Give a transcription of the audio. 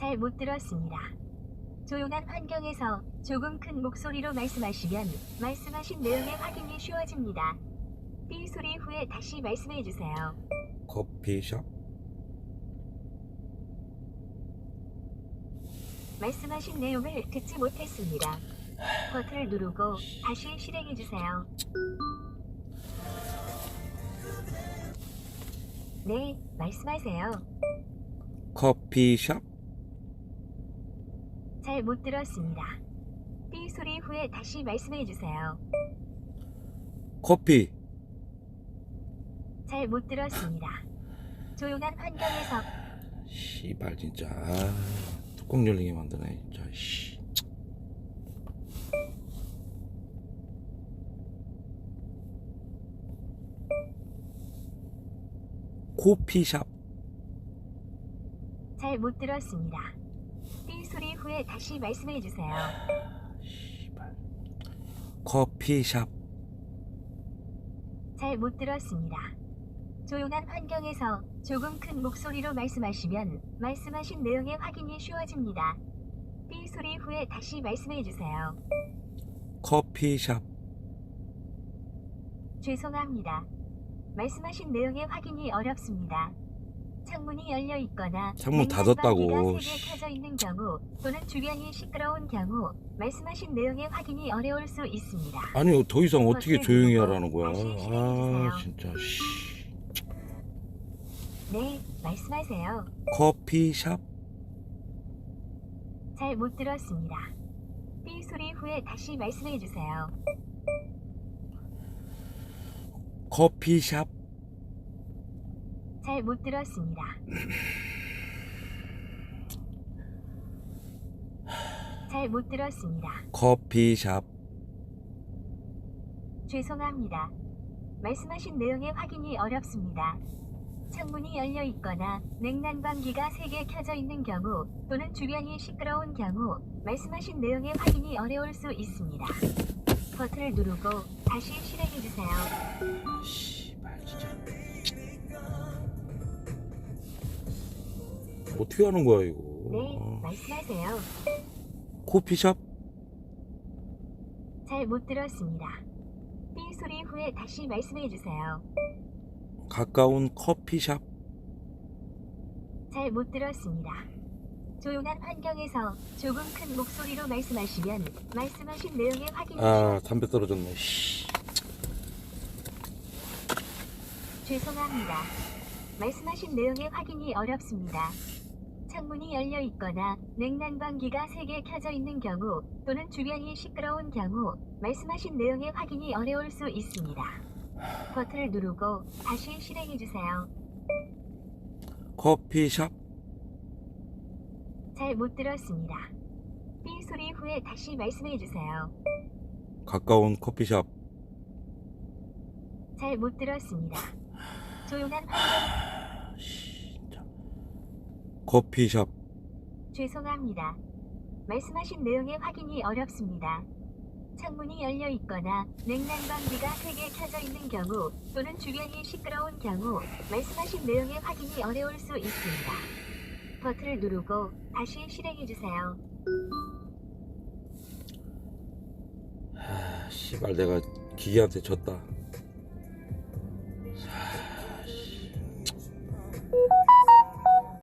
잘 못 들었습니다. 조용한 환경에서 조금 큰 목소리로 말씀하시면 말씀하신 내용의 확인이 쉬워집니다. 삐 소리 후에 다시 말씀해 주세요. 커피숍 말씀하신 내용을 듣지 못했습니다. 버튼을 누르고 다시 실행해 주세요. 네, 말씀하세요. 커피숍 잘 못 들었습니다. 삐 소리 후에 다시 말씀해 주세요. 커피 잘 못 들었습니다. 조용한 환경에서 씨발 진짜 아, 뚜껑 열리게 만드네 진짜 씨. 코피숍 잘못 들었습니다. 삐 소리 후에 다시 말씀해 주세요. 씨발 커피숍 잘 못 들었습니다. 조용한 환경에서 조금 큰 목소리로 말씀하시면 말씀하신 내용의 확인이 쉬워집니다. 삐 소리 후에 다시 말씀해 주세요. 커피숍 죄송합니다. 말씀하신 내용의 확인이 어렵습니다. 창문이 열려 있거나 창문 닫았다고. 씨. 켜져 있는 경우 또는 주변이 시끄러운 경우 말씀하신 내용의 확인이 어려울 수 있습니다. 아니 더 이상 어떻게 조용히 하라는 거야 아. 진짜 씨. 네, 말씀하세요. 커피숍 잘 못 들었습니다. 삐 소리 후에 다시 말씀해 주세요. 커피숍 잘 못 들었습니다. 잘 못 들었습니다. 커피숍 죄송합니다. 말씀하신 내용의 확인이 어렵습니다. 창문이 열려 있거나 냉난방기가 세게 켜져 있는 경우 또는 주변이 시끄러운 경우 말씀하신 내용의 확인이 어려울 수 있습니다. 버튼을 누르고 다시 실행해 주세요. 씨발 진짜 어떻게 하는 거야 이거 네, 아, 말씀하세요. 코피숍 잘못 들었습니다. 삐 소리 후에 다시 말씀해 주세요. 가까운 커피숍 잘못 들었습니다. 조용한 환경에서 조금 큰 목소리로 말씀하시면 말씀하신 내용의 확인이 아 담배 떨어졌네 씨. 죄송합니다. 말씀하신 내용의 확인이 어렵습니다. 창문이 열려 있거나 냉난방기가 세게 켜져 있는 경우 또는 주변이 시끄러운 경우 말씀하신 내용의 확인이 어려울 수 있습니다. 버튼을 누르고 다시 실행해 주세요. 커피숍 잘 못 들었습니다. 삐 소리 후에 다시 말씀해 주세요. 가까운 커피숍 잘 못 들었습니다. 조용한 환경. 커피숍 죄송합니다. 말씀하신 내용의 확인이 어렵습니다. 창문이 열려 있거나 냉난방기가 세게 켜져 있는 경우 또는 주변이 시끄러운 경우 말씀하신 내용의 확인이 어려울 수 있습니다. 버튼을 누르고 다시 실행해 주세요. 아, 씨발 내가 기계한테 졌다. 아,